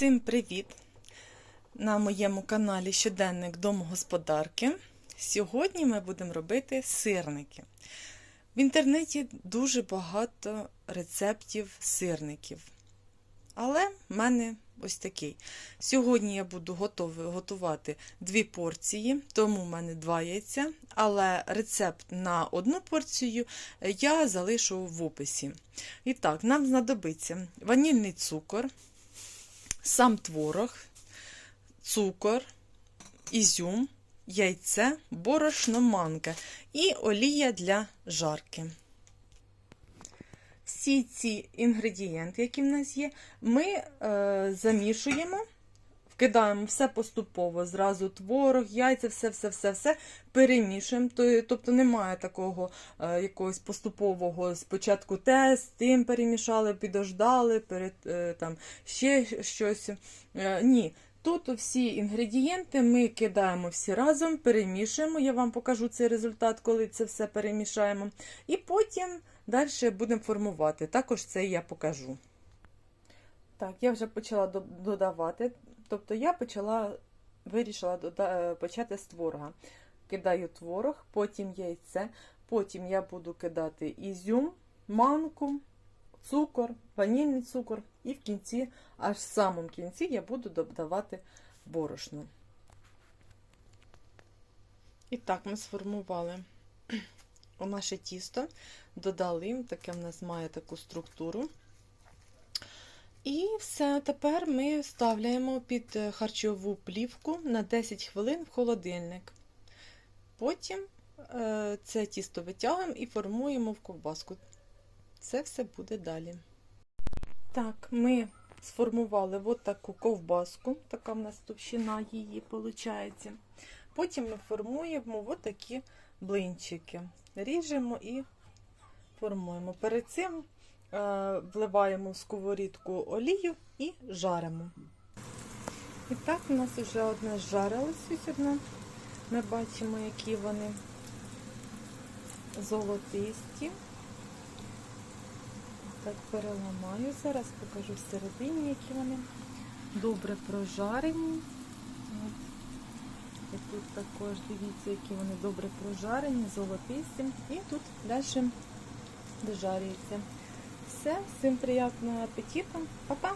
Всім привіт! На моєму каналі Щоденник домогосподарки. Сьогодні ми будемо робити сирники. В інтернеті дуже багато рецептів сирників. Але в мене ось такий. Сьогодні я буду готувати дві порції, тому в мене два яйця. Але рецепт на одну порцію я залишу в описі. І так, нам знадобиться ванільний цукор сам творог, цукор, ізюм, яйце, борошно, манка і олія для жарки. Всі ці інгредієнти, які в нас є, ми е, замішуємо, вкидаємо все поступово, зразу творог, яйця, все-все-все-все перемішуємо. Тобто немає такого е, якогось поступового спочатку те, з тим перемішали, підождали, перед, е, там, ще щось. Е, ні. Тут всі інгредієнти ми кидаємо всі разом, перемішуємо. Я вам покажу цей результат, коли це все перемішаємо. І потім далі будемо формувати. Також це я покажу. Так, я вже почала додавати. Тобто я почала, вирішила почати з творога. Кидаю творог, потім яйце, потім я буду кидати ізюм, манку, цукор, ванільний цукор, і в кінці, аж в самому кінці, я буду додавати борошно. І так, ми сформували наше тісто, додали, таке в нас має таку структуру. І все, тепер ми ставляємо під харчову плівку на 10 хвилин в холодильник. Потім е, це тісто витягуємо і формуємо в ковбаску. Це все буде далі. Так, ми сформували от таку ковбаску, така в нас товщина її виходить. Потім ми формуємо от такі блинчики. Ріжемо і формуємо. Перед цим е, вливаємо в сковорідку олію і жаримо. І так, у нас вже одне зжарилось ось. Ми бачимо, які вони золотисті. Так, переламаю. Зараз покажу всередині, які вони добре прожарені. От. І тут також дивіться, які вони добре прожарені, золотисті. І тут далі дожарюється. Все, всім приємного апетиту. Па-па!